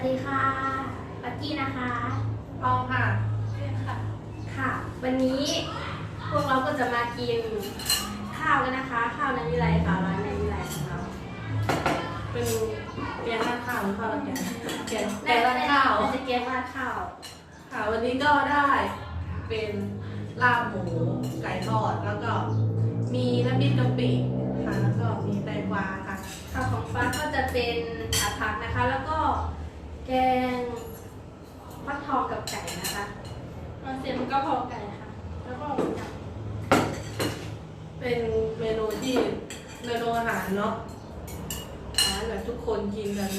วัสดีค่ะปักกี้นะคะเอาค่ะค่ะ ค่ะ วันนี้พวกเราก็จะมากินข้าวกันนะคะ ข้าวในวิไลค่ะร้านในวิไลของเราเป็นแกงราดข้าวหรือข้าวราดแกงแกงแกงราดข้าวน่จะแกงราดข้าว ค่ะ วันนี้ก็ได้เป็นลาบหมูไก่ทอดแล้วก็มีน้ำพริกกะปิค่ะแล้วก็มีแตงกวาค่ะข้าวของฟ้าก็จะเป็นผัดผักนะคะ แล้วก็ แกงฟักทองกับไก่นะคะมาเสียมกระเพราไก่ค่ะ แล้วก็หมูสับเป็นเมนูที่เมนูอาหารเนาะอาหารแบบทุกคนกินกัน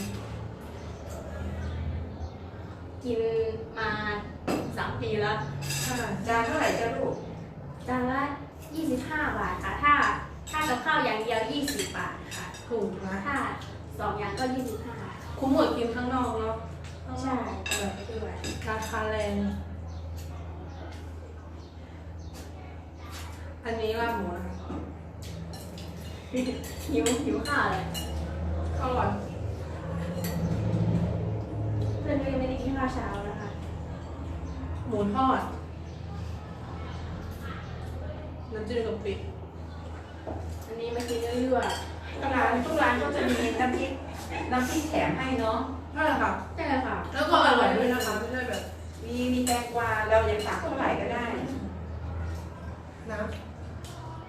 กินมาสามปีแล้วค่ะจานเท่าไหร่จ้าลูกจานละ25บาทค่ะ ถ้า ถ้ากับข้าวอย่างเดียว20บาทค่ะ ถูกนะถ้าสองอย่างก็25 คุ้มหมดกินข้างนอกเนาะข้างนใช่อกอร่อยไปด้วยราคาแรง อันนี้ลาบหมูนะคะหิวหิวข้าวเลยอร่อย เพื่อนก็ยังไม่ได้กินข้าวเช้านะคะ หมูทอด น้ำจิ้มกะปิอันนี้มากินเรื่อยร้านทุกร้านก็จะมีน้ำพริก น้ำพริกแถมให้เนาะใช่ค่ะๆใช่ค่ะ แล้วก็อร่อยด้วยนะคะไม่ใช่แบบมีมีแตงกวาเราอยากตักเท่าไหร่ก็ได้นะ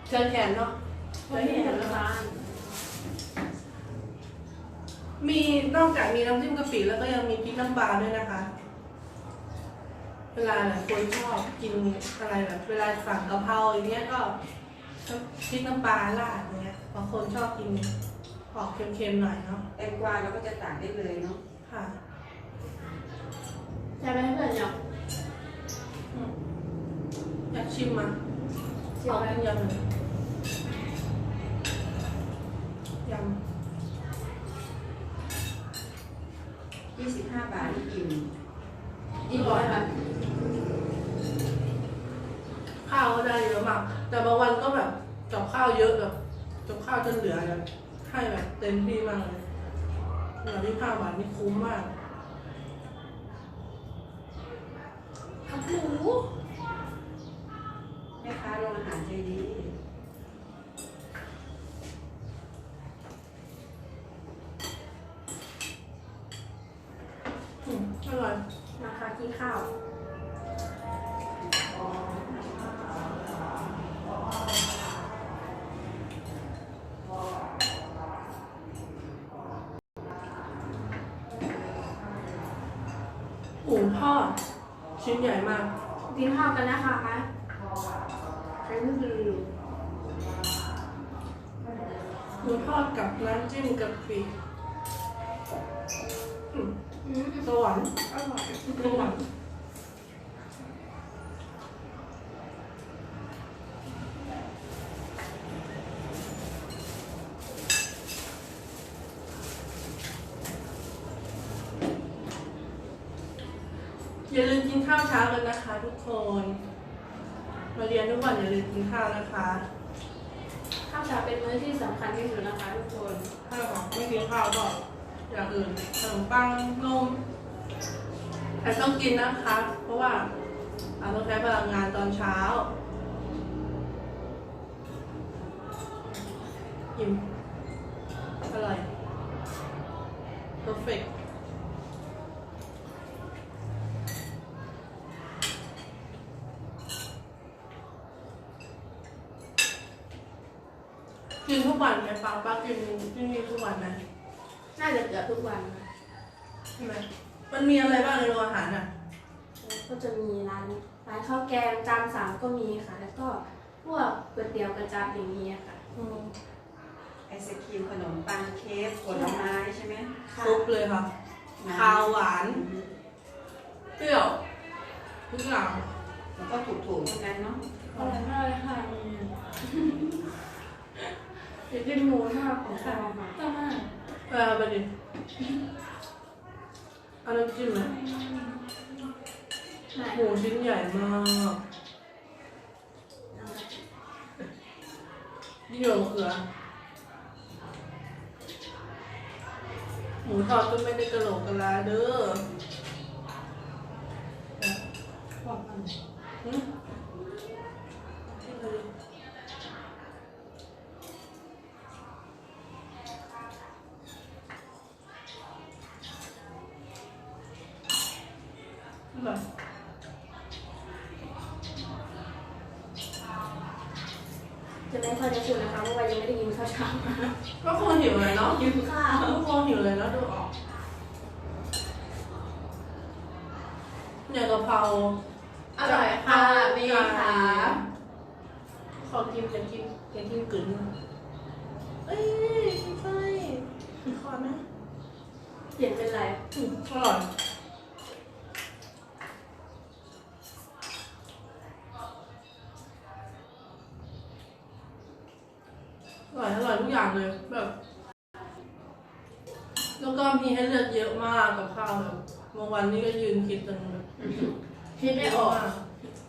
เชิญแขนเนาะวันนี้เห็นร้านมีนอกจากมีน้ำจิ้มกะปิแล้วก็ยังมีพริกน้ำปลาด้วยนะคะ เวลาแบบคนชอบกินอะไรแบบเวลาสั่งกะเพราอย่างเงี้ยก็พริกน้ำปลาราดอย่างเงี้ยบางคนชอบกิน ออกเค็มๆหน่อยเนาะแตงกวาเราก็จะตักได้เลยเนาะค่ะจะไปให้เพื่อนเนาะอืมอยากชิมมาเชียวเอาไปเป็นยำเลยย25บาทนี่อิ่มำอีกร้อยค่ะข้าวก็ได้เยอะมาก แต่บางวันก็แบบกับข้าวเยอะแบบกับข้าวจนเหลือแบบ ให้แบบเต็มที่มากเลยเหลือที่ผ้าวบาทนี่คุ้มมากผักหมูแม่ค้าโรงอาหารใจดี หมูทอดชิ้นใหญ่มากกินข้าวกันนะคะใช้มือถือหมูทอดกับน้ำจิ้มกะปิอืมอืมสวรรค์อร่อยสวรรค์ อย่าลืมกินข้าวเช้ากันนะคะ ทุกคน มาเรียนทุกวันอย่าลืมกินข้าวนะคะข้าวเช้าเป็นมื้อที่สำคัญที่สุดนะคะทุกคนถ้าแบบไม่กินข้าวก็อย่างอื่นขนมปังนมแต่ต้องกินนะคะ เพราะว่าเราต้องใช้พลังงานตอนเช้าอิ่มอร่อย perfect กินทุก วันไหมป้าป้ากินที่นี่ทุกวันไหมน่าจะเกือบทุกวันนะใช่ไหมมันมีอะไรบ้างในโรงอาหารอะ ก็จะมีร้านร้านข้าวแกงจานสามก็มีค่ะ แล้วก็พวกก๋วยเตี๋ยวกระจับอย่างนี้ค่ะ อืมไอศครีมขนมปังเค้กผลไม้ใช่ไหมค่ะครบเลยค่ะน้ำ ข้าวหวานอืมเปรี้ยวทุกอย่างแล้วก็ถูกๆทั้งนั้นเนาะอร่อยมากเลยค่ะ เดี๋ยวกินหมูทอดของข้าวค่ะก็มากเออไปดิเอาน้ำจิ้มไหมใช่หมูชิ้นใหญ่มากนี่เหรอมะเขือมูทอดก็ไม่ได้กระโหลกกะลาเด้อบอกกันหึ จะไม่ค่อยจะสูนะคะเพราะว่ายังไม่ได้กินข้าวเช้ามาก็คงหิวเลยเนาะหิวข้าวก็คงหิวเลยเนาะดูออกเนี่ยกะเพราอร่อยค่ะมีค่ะขอกินจะกินจะกินกึ๋นเอ้ยใช่ขอนะเปลี่ยนเป็นไรอืมอร่อยอร่อยอร่อยทุกอย่างเลยแบบ แล้วก็มีให้เลือกเยอะมากกับข้าวแบบบางวั นนี้ก็ยืนคิดจนแบบคิดไม่ออก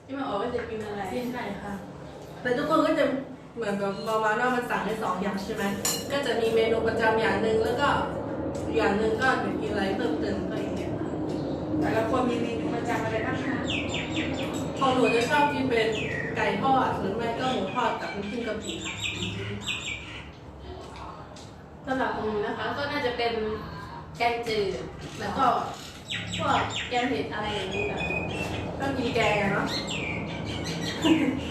คิดไม่ออกว่าจะกินอะไรกินไก่ค่ะ แต่ทุกคนก็จะเหมือนกับประมาณว่ามันสั่งได้สองอย่างใช่ไหมก็จะมีเมนูประจำอย่างหนึ่งแล้วก็อีกอย่างหนึ่งก็จะกินอะไรเพิ่มเติมก็อย่างเงี้ยแต่ละคนมีเมนูประจำอะไรบ้างคะพอหนูจะชอบกินเป็นไก่ทอดหรือไม่ก็หมูทอดกับน้ำจิ้มกะปิค่ะสำหรับของหนูนะคะก็น่าจะเป็นแกงจืดแล้วก็ พวกแกงเผ็ดอะไรอย่างนี้แบบชอบกินแกงอะเนาะ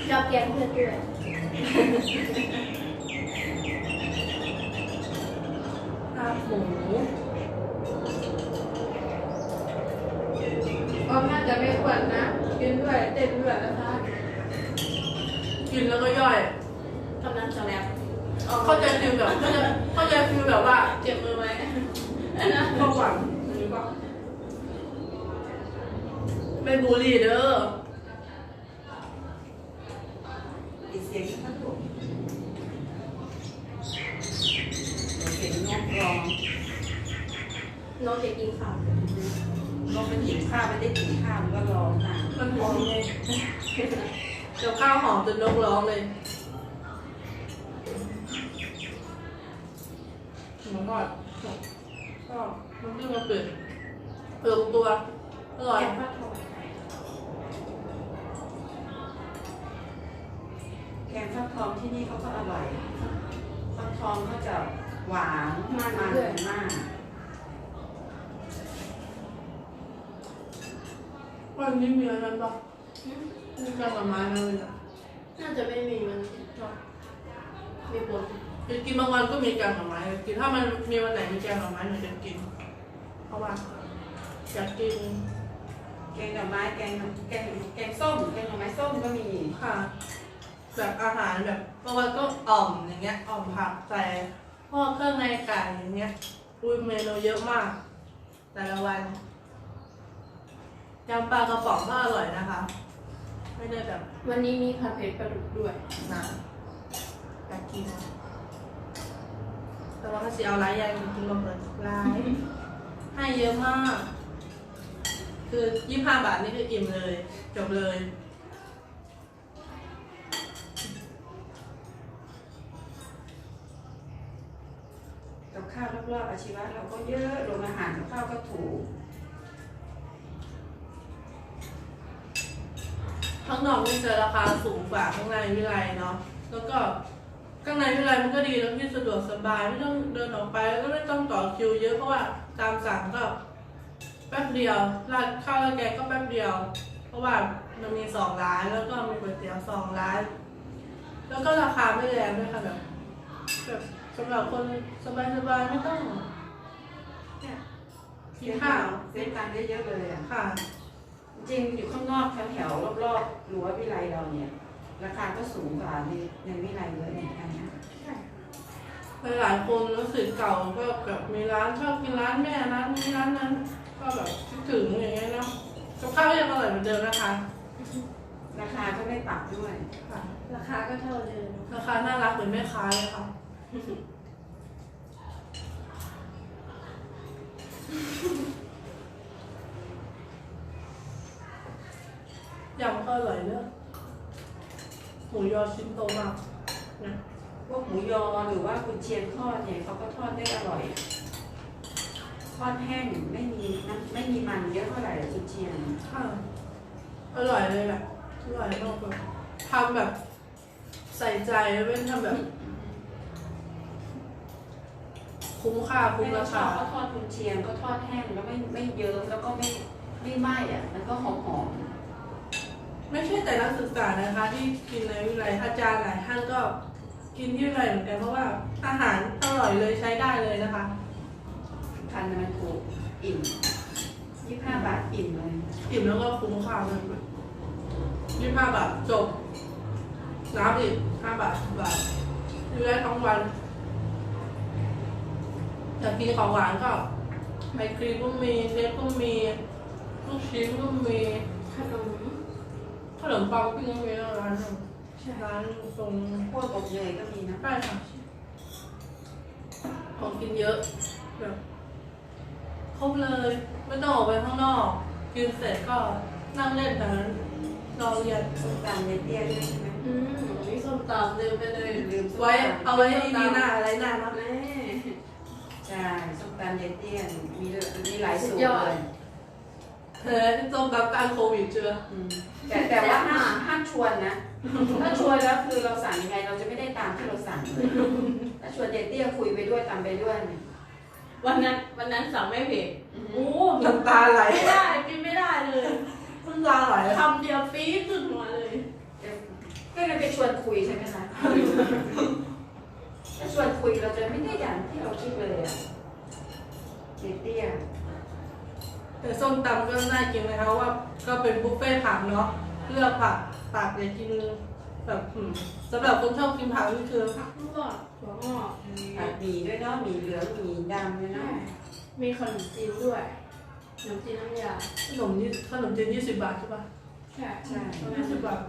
ชอบแกงเผ็ดด้วยลาบหมูก็น่าจะไม่ควรนะ กินด้วยเต้นด้วยนะคะ กินแล้วก็ย่อยกำลังจะแล้วเข้าใจฟิลแบบเข้าใจเข้าใจฟิลแบบว่าเจ็บมือไหมข้าวหวานอัน นี้ปะไม่บูลลี่เด้อปิดเสียงสักลูกเดี๋ยวเสียงนกร้องน้องจะกินข้าวนกมันหิวข้าวไม่ได้กินข้าวมันก็ร้องนะมันหอมไงเดี๋ยวข้าวหอมจนนกร้องเลยหมูทอดก็น้ำจิ้มมาเปิดเปิดตัวอร่อย แกงฟักท องแกงฟักทองที่นี่เขาก็อร่อยฟักทองก็จะหวานมันมันมากวันนี้มีอะไรบ้างมีแกงหน่อไม้ไหมเลยนะน่าจะไม่มีมันมีผลจะกินบางวันก็มีแกงหน่อไม้กินถ้ามันมีวันไหนมีแกงหน่อไม้หนูจะกิน เพราะว่าอยากกินแกงดอกไม้แกงแกงแกงส้มแกงดอกไม้ส้มก็มีค่ะ แบบอาหารแบบบางวันก็อ่อมอย่างเงี้ยอ่อมผักใส่พวกเครื่องในไก่อย่างเงี้ยอุ้ยเมนูเยอะมาก แต่ละวันยำปลากระป๋องก็อร่อยนะคะ ไม่ได้แบบวันนี้มีผัดเผ็ดปลาดุกด้วยหนาอยากกิน แต่ว่าถ้าสิเอาหลายอย่างจริงๆก็เปิดร้ายให้เยอะมาก คือยี่ห้าบาทนี่คืออิ่มเลย จบเลย กับข้าว รอบๆอาชีวะเราก็เยอะโรงอาหารกับข้าวก็ถูกข้างนอกนี่จะราคาสูงกว่าข้างในวิไลเนาะ แล้วก็ข้างในวิไลมันก็ดีแล้วที่สะดวกสบายไม่ต้องเดินออกไปแล้วก็ไม่ต้องต่อคิวเยอะเพราะว่าตามสั่งก็แป๊บเดียวราดข้าวราดแกงก็แป๊บเดียว เพราะว่ามันมีสองร้านแล้วก็มีก๋วยเตี๋ยวสองร้าน แล้วก็ราคาไม่แรงด้วยค่ะแบบแบบ สำหรับคนสบายๆไม่ต้องเนี่ยกินข้าวเซ็ตตังค์ได้เยอะเลยอะ ค่ะ จริงอยู่ข้างนอกแถวๆรอบๆรั้ววิไลเราเนี่ย ราคาก็สูงกว่าในในวิไลเยอะเหมือนกันนะหลายๆคนรู้สึกเก่าก็แบบมีร้านชอบกินร้านแม่ร้านนี้ร้านนั้น ก็แบบคิดถึงอย่างเงี้ยเนาะกับข้าวยังอร่อยเหมือนเดิมนะคะราคาก็ไม่ปรับด้วย ค่ะ ราคาก็เท่าเดิม ราคาน่ารักเหมือนแม่ค้าเลยค่ะ ยำก็อร่อยเนอะหมูยอชิ้นโตมากนะพวกหมูยอหรือว่ากุนเชียงทอดเนี่ยเขาก็ทอดได้อร่อยอทอดแห้งไม่มีน้ำไม่มีมันเยอะเท่าไหร่จุนเจียนค่ะอร่อยเลยแหละอร่อยมากเลยทำแบบใส่ใจไม่ทำแบบ คุ้มค่าคุ้มไม่ต้อรางชอคาบก็ทอดกุนเชียงก็ทอดแห้งแล้วไม่ไม่เยิ้มแล้วก็ไม่ไม่ไหม้อะแล้วก็หอมหอมไม่ใช่แต่นักศึกษานะคะ ที่กินในวิทยาลัยอาจารย์หลายท่านก็กินที่วิทยาลัยเหมือนกันเพราะว่าอาหารอร่อยเลยใช้ได้เลยนะคะพันธุ์มันถูกอิ่มยี่ห้าบาทอิ่มเลยอิ่มแล้วก็คุ้มค่าเลยยี่สิบห้าบาทจบน้ำอีกห้าบาทสิบบาทอยู่ได้ทั้งวัน แต่กินของหวานก็ไอครีมก็มีเค้กก็มีลูกชิ้นก็มีขนมขนมปังปิ้งก็มีร้านหนึ่งร้านตรงพวกอบเนยก็มีนะใช่ค่ะของกินเยอะแบบครบเลยไม่ต้องออกไปข้างนอกกินเสร็จก็นั่งเล่นแต่รอเรียนส้มตำเนเตี้ยด้วยใช่ไหมอืมมีส้มตำลืมไปเลยลืมไว้เอาไว้ดีหน้าอะไรหน้านะแม่ ใช่ส้มตำเนเตี้ยมีมีหลายสูตสุรดยอดเลยเธอจงรับการโควิดเจออืมแต่แต่ว่าห้ามห้ามชวนนะ ถ้าชวนแล้วคือเราสั่งยังไงเราจะไม่ได้ตามที่เราสั่งเลยถ้าชวนเนเตี้ยคุยไปด้วยตามไปด้วยเนี่ยวันนั้นวันนั้นสั่งไม่เผ็ดอืมโอ้น้ำตาไหลไม่ได้กินไม่ได้เลยน้ำตาไหลคำเดียวปี๊ดขึ้นหัวเลย ก็เลยไปชวนคุยใช่ไหมคะถ้า ชวนคุยเราจะไม่ได้อย่างที่เราคิดเลยอะเนเตี้ยแต่ส้มตำก็น่ากินนะคะว่า ก็เป็นบุฟเฟ่ต์ผักเนาะเลือกผักผักอย่ากินแบบอืมสำหรับคนชอบกินผักนี่คือผักลวกถั่วงอกผัดหมี่ด้วยเนาะหมี่เหลืองหมี่ดำด้วยเนาะมีขนมจีนด้วยขนมจีนน้ำยาขนมยี่ขนมจีนยี่สิบบาทใช่ปะใช่ใช่ยี่สิบบาท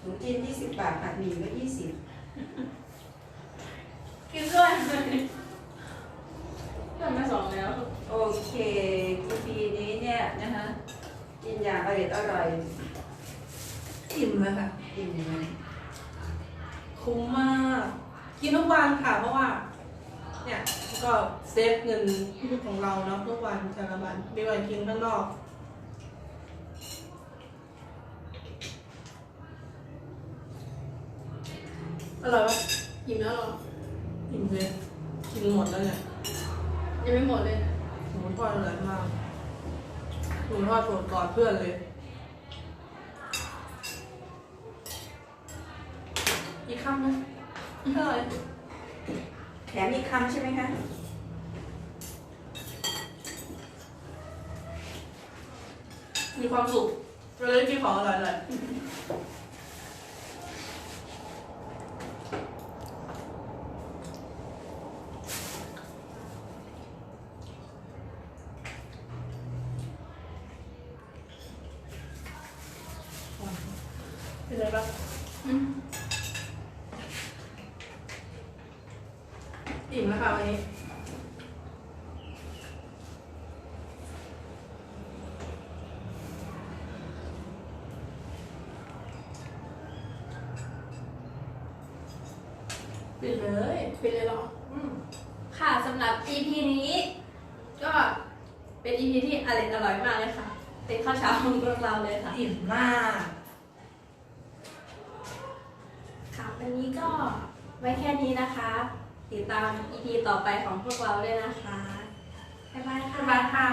หมูจีนยี่สิบบาทผัดหมี่ก็ยี่สิบ กินด้วยเรื่องมาสองแล้ว โอเคปีนี้เนี่ยนะคะ กินอย่างอร่อยอร่อยอิ่มเลยค่ะอิ่มเลยคุ้มมาก กินทุกวันค่ะ เพราะว่า เนี่ยก็เซฟเงินของเราเนาะทุกวันแต่ละวันไม่ไหวกินข้างนอกอร่อยปะอิ่มแล้วหรอ อิ่มเลยกินหมดแล้วเนี่ยยังไม่หมดเลยหมูทอดอร่อยมากหมูทอดโปรดก่อนเพื่อนเลย อีกคำนึงอร่อยแถมอีกคำใช่ไหมคะมีความสุขเวลาได้กินของอร่อยเลย เป็นไงบ้างอืมอิ่มแล้วค่ะวันนี้ปิดเลยเป็นเลยเหรออืมค่ะสำหรับ EP นี้ ก็เป็น EP ที่อร่อยอร่อยมากเลยค่ะ เป็นข้าวเช้าของพวกเราเลยค่ะ อิ่มมาก วันนี้ก็ไว้แค่นี้นะคะ ติดตาม EP ต่อไปของพวกเราด้วยนะคะ บ๊ายบายค่ะ บ๊ายบายค่ะ